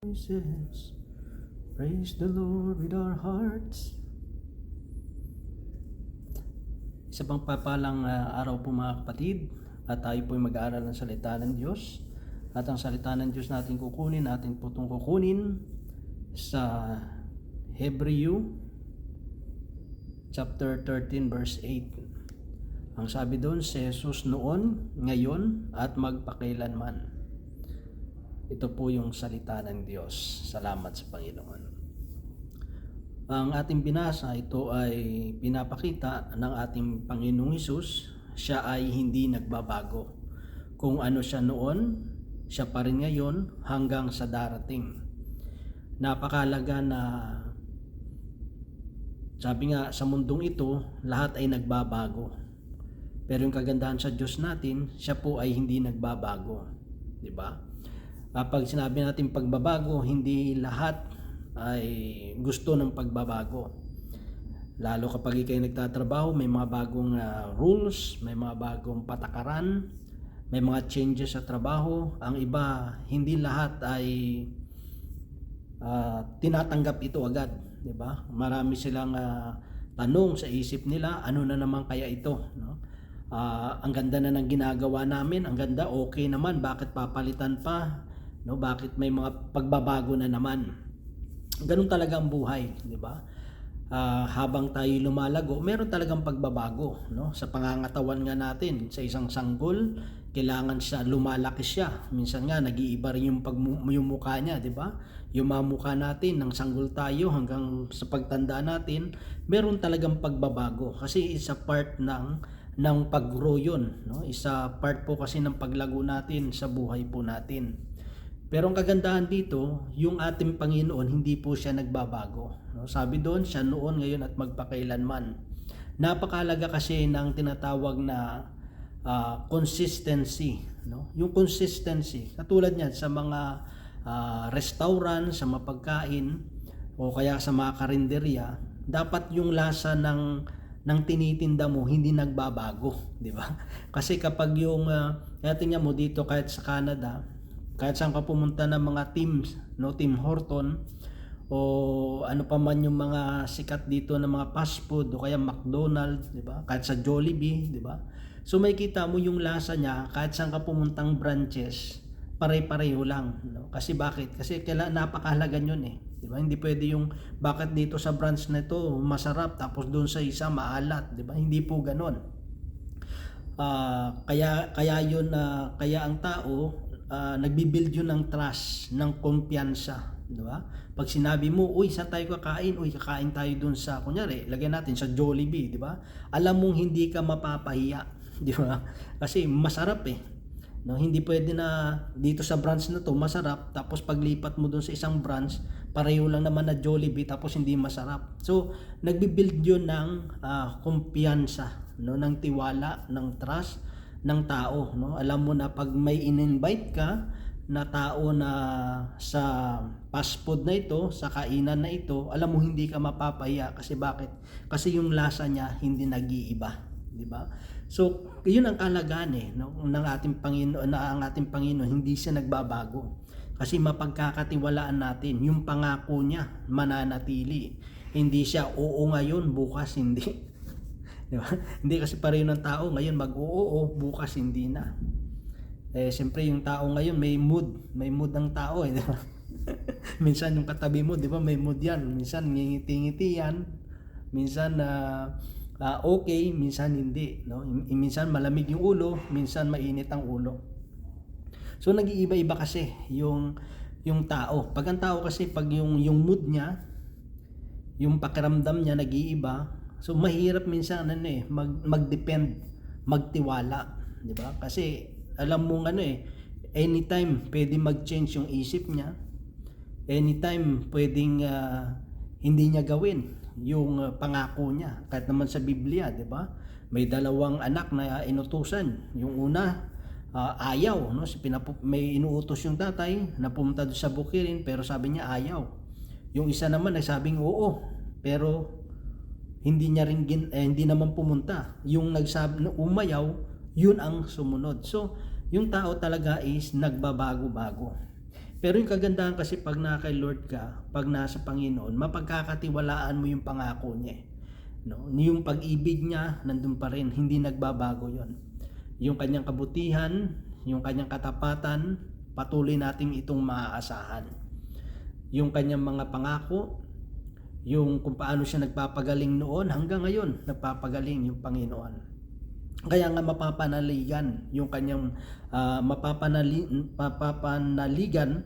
voices. Praise the Lord with our hearts. Isa pang papalang ah, araw po mga kapatid at tayo po ay mag-aaral ng salita ng Diyos. At ang salita ng Diyos natin kukunin, natin po itong kukunin sa Hebreo chapter 13 verse 8. Ang sabi doon, si Jesus noon, ngayon, at magpakailanman. Ito po yung salita ng Diyos. Salamat sa Panginoon. Ang ating binasa, ito ay pinapakita ng ating Panginoong Hesus. Siya ay hindi nagbabago. Kung ano siya noon, siya pa rin ngayon hanggang sa darating. Napakalaga na sabi nga sa mundong ito, lahat ay nagbabago. Pero yung kagandahan sa Diyos natin, siya po ay hindi nagbabago. 'Di ba? Kapag sinabi natin pagbabago, hindi lahat ay gusto ng pagbabago. Lalo kapag ikay nagtatrabaho, may mga bagong ah, rules, may mga bagong patakaran, may mga changes sa trabaho. Ang iba, hindi lahat ay ah, tinatanggap ito agad, 'di ba? Marami silang ah, tanong sa isip nila, ano na naman kaya ito, no? Ah, ang ganda na ng ginagawa namin, ang ganda, okay naman, bakit papalitan pa? No, bakit may mga pagbabago na naman? Ganun talaga ang buhay, 'di ba? Ah, habang tayo lumalago, meron talagang pagbabago, no? Sa pangangatawan nga natin, sa isang sanggol, kailangan siya lumalaki siya. Minsan nga nag-iiba rin yung pag yung mukha niya, 'di ba? Yung mga mukha natin nang sanggol tayo hanggang sa pagtanda natin, meron talagang pagbabago kasi isa part ng ng pag-grow yun, no? Isa part po kasi ng paglago natin sa buhay po natin. Pero ang kagandahan dito, yung ating Panginoon hindi po siya nagbabago. No? Sabi doon, siya noon, ngayon at magpakailanman. Napakalaga kasi ng tinatawag na ah, consistency. No? Yung consistency, katulad niyan sa mga ah, restaurant, sa mga pagkain, o kaya sa mga karinderya, dapat yung lasa ng ng tinitinda mo hindi nagbabago, di ba? Kasi kapag yung uh, tingnan mo dito kahit sa Canada, kahit saan ka pumunta ng mga teams, no, Tim Horton o ano pa man yung mga sikat dito ng mga fast food o kaya McDonald's, di ba? Kahit sa Jollibee, di ba? So may kita mo yung lasa niya kahit saan ka pumuntang branches, pare-pareho lang, no? Kasi bakit? Kasi kailangan napakahalaga yun eh. Di ba? Hindi pwede yung bakit dito sa branch na ito masarap tapos doon sa isa maalat, di ba? Hindi po ganoon. Ah, kaya kaya yun na kaya ang tao uh, nagbi-build yun ng trust, ng kumpiyansa, di ba? Pag sinabi mo, uy, saan tayo kakain? Uy, kakain tayo dun sa, kunyari, lagyan natin sa Jollibee, di ba? Alam mong hindi ka mapapahiya, di ba? Kasi masarap eh. No, hindi pwede na dito sa branch na to masarap tapos paglipat mo dun sa isang branch pareho lang naman na Jollibee tapos hindi masarap. So, nagbi-build 'yun ng uh, kumpiyansa, no, ng tiwala, ng trust ng tao, no? Alam mo na pag may in-invite ka na tao na sa fast food na ito, sa kainan na ito, alam mo hindi ka mapapahiya kasi bakit? Kasi yung lasa niya hindi nag-iiba, di ba? So, yun ang kalagaan eh, no? ng ating Panginoon, na ang ating Panginoon hindi siya nagbabago. Kasi mapagkakatiwalaan natin, yung pangako niya mananatili. Hindi siya oo ngayon, bukas hindi. Di ba? hindi kasi pareho ng tao, ngayon mag-oo, bukas hindi na. Eh, siyempre yung tao ngayon may mood, may mood ng tao eh, di ba? minsan yung katabi mo, di ba, may mood yan. Minsan ngingiti-ngiti yan. Minsan uh, uh, okay, minsan hindi. No? Minsan malamig yung ulo, minsan mainit ang ulo. So nag-iiba-iba kasi yung yung tao. Pag ang tao kasi pag yung yung mood niya, yung pakiramdam niya nag-iiba, so mahirap minsan ano eh mag mag-depend, magtiwala, 'di ba? Kasi alam mo ano eh anytime pwede mag-change yung isip niya. Anytime pwedeng uh, hindi niya gawin yung uh, pangako niya. Kahit naman sa Biblia, 'di ba? May dalawang anak na inutusan. Yung una, uh, ayaw, no? Si pinapu- may inuutos yung tatay na pumunta sa bukirin pero sabi niya ayaw. Yung isa naman nagsabing oo, pero hindi niya rin gin, eh, hindi naman pumunta. Yung nagsabi na umayaw, yun ang sumunod. So, yung tao talaga is nagbabago-bago. Pero yung kagandahan kasi pag na kay Lord ka, pag nasa Panginoon, mapagkakatiwalaan mo yung pangako niya. No? Yung pag-ibig niya, nandun pa rin, hindi nagbabago yon. Yung kanyang kabutihan, yung kanyang katapatan, patuloy nating itong maaasahan. Yung kanyang mga pangako, yung kung paano siya nagpapagaling noon, hanggang ngayon, nagpapagaling yung Panginoon. Kaya nga mapapanaligan yung kanyang ah, mapapanali, mapapanaligan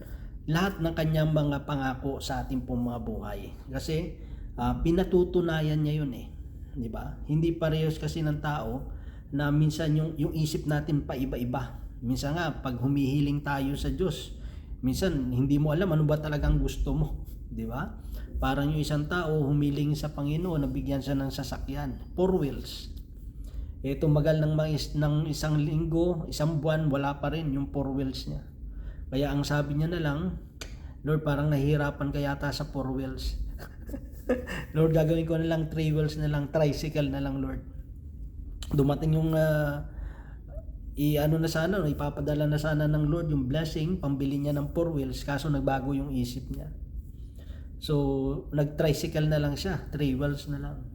lahat ng kanyang mga pangako sa ating pong mga buhay. Kasi ah, pinatutunayan niya yun eh. 'Di ba? Hindi parehas kasi ng tao na minsan yung yung isip natin paiba-iba. Minsan nga pag humihiling tayo sa Diyos, minsan hindi mo alam ano ba talagang gusto mo, 'di ba? Parang yung isang tao humiling sa Panginoon, nabigyan siya ng sasakyan, four wheels. Eh, tumagal ng, mga is- ng isang linggo, isang buwan, wala pa rin yung four wheels niya. Kaya ang sabi niya na lang, Lord, parang nahihirapan ka yata sa four wheels. Lord, gagawin ko na lang three wheels na lang, tricycle na lang, Lord. Dumating yung ah, i ano na sana, ipapadala na sana ng Lord yung blessing, pambili niya ng four wheels, kaso nagbago yung isip niya. So, nag-tricycle na lang siya, wheels na lang.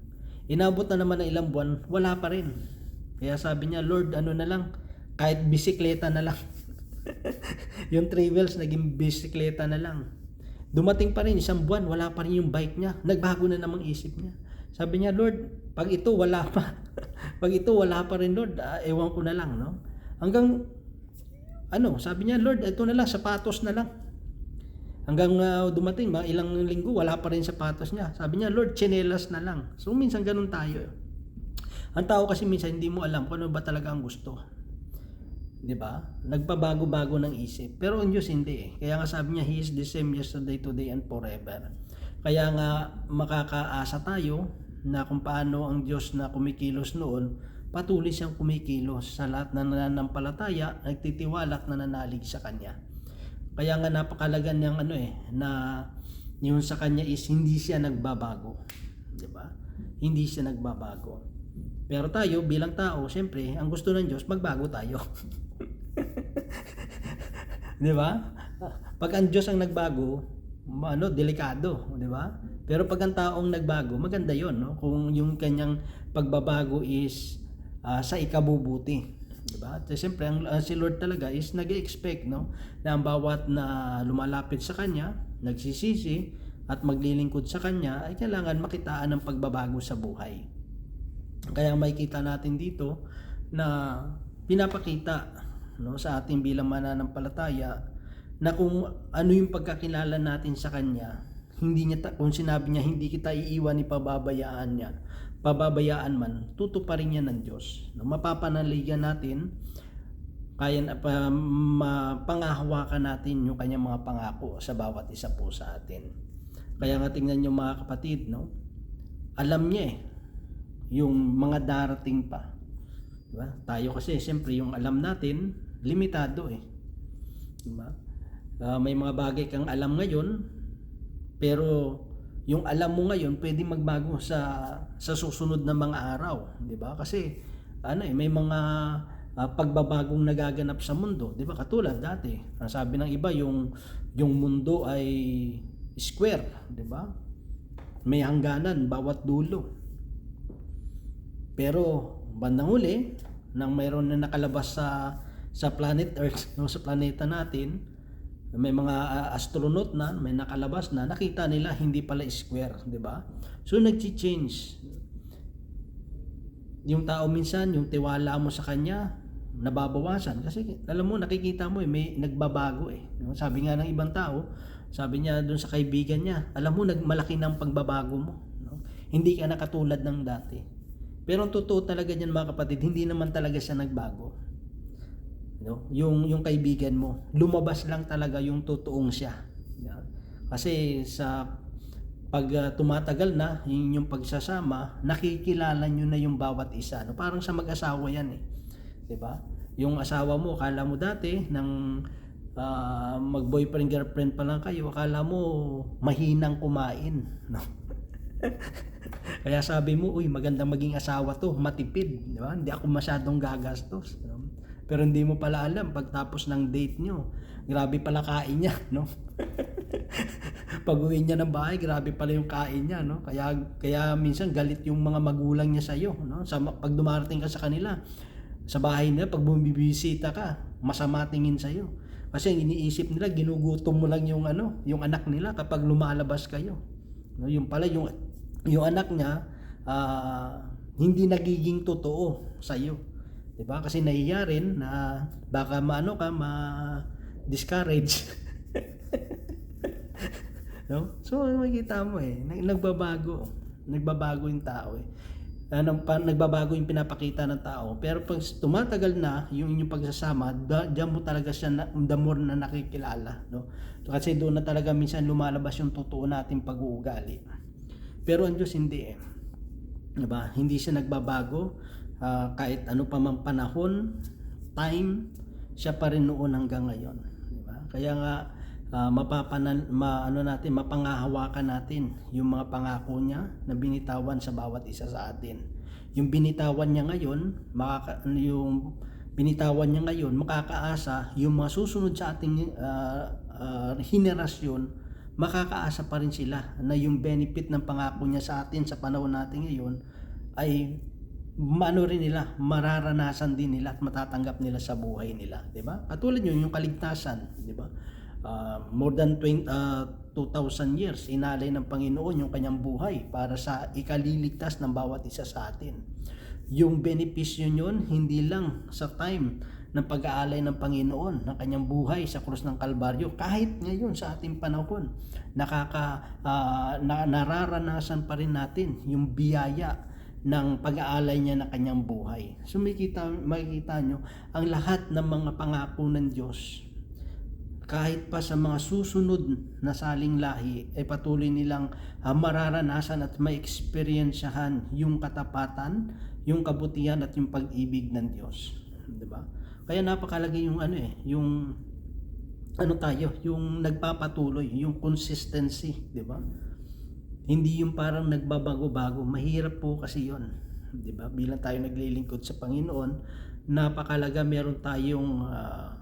Inabot na naman ng ilang buwan, wala pa rin. Kaya sabi niya, Lord, ano na lang, kahit bisikleta na lang. yung wheels, naging bisikleta na lang. Dumating pa rin isang buwan, wala pa rin yung bike niya. Nagbago na namang isip niya. Sabi niya, Lord, pag ito wala pa. pag ito wala pa rin, Lord, ah, ewan ko na lang, no? Hanggang, ano, sabi niya, Lord, ito na lang, sapatos na lang. Hanggang ah, dumating, mga ilang linggo, wala pa rin sapatos niya. Sabi niya, Lord, chinelas na lang. So, minsan ganun tayo. Ang tao kasi minsan hindi mo alam kung ano ba talaga ang gusto. 'Di ba? Nagpabago-bago ng isip. Pero ang Diyos hindi eh. Kaya nga sabi niya, He is the same yesterday, today, and forever. Kaya nga makakaasa tayo na kung paano ang Diyos na kumikilos noon, patuloy siyang kumikilos sa lahat ng nananampalataya, nagtitiwala at nananalig sa Kanya. Kaya nga napakalaga niyang ano eh, na yung sa Kanya is hindi siya nagbabago. 'Di ba? Hindi siya nagbabago. Pero tayo bilang tao, siyempre, ang gusto ng Diyos, magbago tayo. 'Di ba? Pag ang Diyos ang nagbago, ano, delikado, 'di ba? Pero pag ang taong nagbago, maganda 'yon, no? Kung yung kanyang pagbabago is ah, sa ikabubuti, 'di ba? Siyempre, ang ang si Lord talaga is nag-expect, no, na ang bawat na lumalapit sa kanya, nagsisisi at maglilingkod sa kanya ay kailangan makitaan ng pagbabago sa buhay. Kaya makikita natin dito na pinapakita no sa ating bilang mananampalataya na kung ano yung pagkakilala natin sa kanya, hindi niya ta- kung sinabi niya hindi kita iiwan ni pababayaan niya, pababayaan man, tutuparin niya ng Diyos. No, mapapanaligan natin kaya na pa, mapangahawakan natin yung kanyang mga pangako sa bawat isa po sa atin. Kaya nga tingnan niyo mga kapatid, no? Alam niya eh yung mga darating pa. Diba? Tayo kasi siyempre yung alam natin limitado eh. Diba? Ah, may mga bagay kang alam ngayon pero yung alam mo ngayon pwede magbago sa sa susunod na mga araw, 'di ba? Kasi ano eh may mga ah, pagbabagong nagaganap sa mundo, 'di ba? Katulad dati, ang sabi ng iba yung yung mundo ay square, 'di ba? May hangganan bawat dulo. Pero bandang huli, nang mayroon na nakalabas sa sa planet Earth, no, sa planeta natin, may mga ah, astronaut na, may nakalabas na, nakita nila hindi pala square, di ba? So nagchi-change. Yung tao minsan, yung tiwala mo sa kanya, nababawasan kasi alam mo nakikita mo eh may nagbabago eh sabi nga ng ibang tao sabi niya doon sa kaibigan niya alam mo nagmalaki ng pagbabago mo no? hindi ka na katulad ng dati pero ang totoo talaga niyan mga kapatid, hindi naman talaga siya nagbago. No? Yung yung kaibigan mo, lumabas lang talaga yung totoong siya. Kasi sa pag uh, tumatagal na yung, yung pagsasama, nakikilala nyo na yung bawat isa. No? Parang sa mag-asawa yan eh. 'Di ba? Yung asawa mo, akala mo dati nang uh, mag-boyfriend girlfriend pa lang kayo, akala mo mahinang kumain, no? Kaya sabi mo, uy, magandang maging asawa to, matipid, di ba? Hindi ako masyadong gagastos. no? Pero hindi mo pala alam, pagtapos ng date nyo, grabe pala kain niya, no? Pag uwi niya ng bahay, grabe pala yung kain niya, no? Kaya, kaya minsan galit yung mga magulang niya sa'yo, no? Sa, pag dumarating ka sa kanila, sa bahay nila, pag bumibisita ka, masama tingin sa'yo. Kasi ang iniisip nila, ginugutom mo lang yung ano, yung anak nila kapag lumalabas kayo. No, yung pala yung yung anak niya ah, hindi nagiging totoo sa iyo. 'Di ba? Kasi nahiya rin na baka maano ka ma discourage. no? So makikita mo eh, nag- nagbabago. Nagbabago yung tao eh. Pa, nagbabago yung pinapakita ng tao. Pero pag tumatagal na yung inyong pagsasama, diyan mo talaga siya na, the more na nakikilala. No? Kasi doon na talaga minsan lumalabas yung totoo nating pag-uugali. Pero ang Diyos hindi eh. Diba? Hindi siya nagbabago. Ah, kahit ano pa mang panahon, time, siya pa rin noon hanggang ngayon. Diba? Kaya nga, ah, mapapanan, ma, ano natin, mapangahawakan natin yung mga pangako niya na binitawan sa bawat isa sa atin. Yung binitawan niya ngayon, makaka, yung binitawan niya ngayon, makakaasa yung mga susunod sa ating ah, henerasyon, makakaasa pa rin sila na yung benefit ng pangako niya sa atin sa panahon natin ngayon ay maano rin nila, mararanasan din nila at matatanggap nila sa buhay nila, 'di ba? Katulad yun yung kaligtasan, 'di ba? Ah, more than 20, ah, 2,000 years inalay ng Panginoon yung kanyang buhay para sa ikaliligtas ng bawat isa sa atin. Yung benepisyo yun, hindi lang sa time ng pag-aalay ng Panginoon ng kanyang buhay sa krus ng Kalbaryo kahit ngayon sa ating panahon nakaka ah, na, nararanasan pa rin natin yung biyaya ng pag-aalay niya ng kanyang buhay. So makikita, makikita nyo ang lahat ng mga pangako ng Diyos kahit pa sa mga susunod na saling lahi ay patuloy nilang ah, mararanasan at ma-experiensyahan yung katapatan, yung kabutihan at yung pag-ibig ng Diyos. 'Di ba? Kaya napakalagay yung ano eh, yung ano tayo, yung nagpapatuloy, yung consistency, 'di ba? Hindi yung parang nagbabago-bago, mahirap po kasi 'yon. 'Di ba? Bilang tayo naglilingkod sa Panginoon, napakalaga meron tayong ah,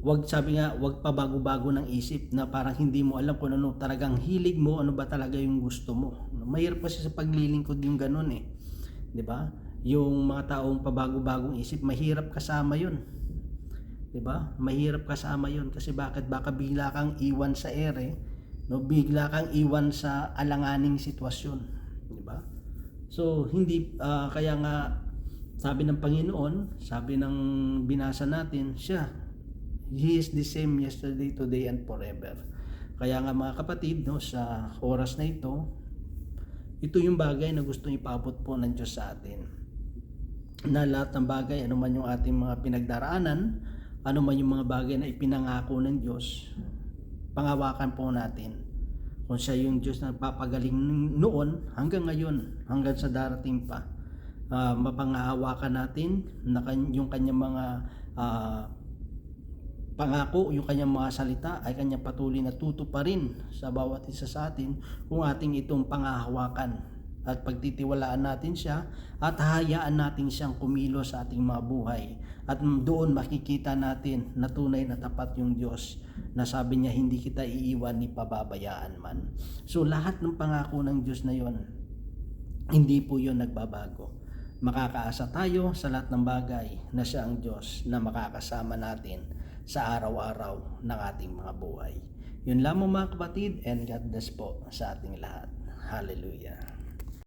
wag sabi nga, wag pa bago-bago ng isip na parang hindi mo alam kung ano talagang hilig mo, ano ba talaga yung gusto mo. Mahirap kasi sa paglilingkod yung ganun eh. 'Di ba? Yung mga taong pabago-bagong isip, mahirap kasama 'yun. 'Di ba? Mahirap kasama 'yun kasi bakit baka bigla kang iwan sa ere, no? Bigla kang iwan sa alanganing sitwasyon, 'di ba? So hindi ah, kaya nga sabi ng Panginoon, sabi ng binasa natin, siya He is the same yesterday, today, and forever. Kaya nga mga kapatid, no, sa oras na ito, ito yung bagay na gusto ipabot po ng Diyos sa atin. Na lahat ng bagay, ano man yung ating mga pinagdaraanan, ano man yung mga bagay na ipinangako ng Diyos, pangawakan po natin. Kung siya yung Diyos na papagaling noon hanggang ngayon, hanggang sa darating pa, uh, mapangahawakan natin na yung kanyang mga ah, pangako, yung kanyang mga salita ay kanyang patuloy na tutuparin sa bawat isa sa atin kung ating itong pangahawakan at pagtitiwalaan natin siya at hayaan natin siyang kumilos sa ating mga buhay at doon makikita natin na tunay na tapat yung Diyos na sabi niya hindi kita iiwan ni pababayaan man so lahat ng pangako ng Diyos na yon hindi po yon nagbabago makakaasa tayo sa lahat ng bagay na siya ang Diyos na makakasama natin sa araw-araw ng ating mga buhay. Yun lamang mga kapatid and God bless po sa ating lahat. Hallelujah.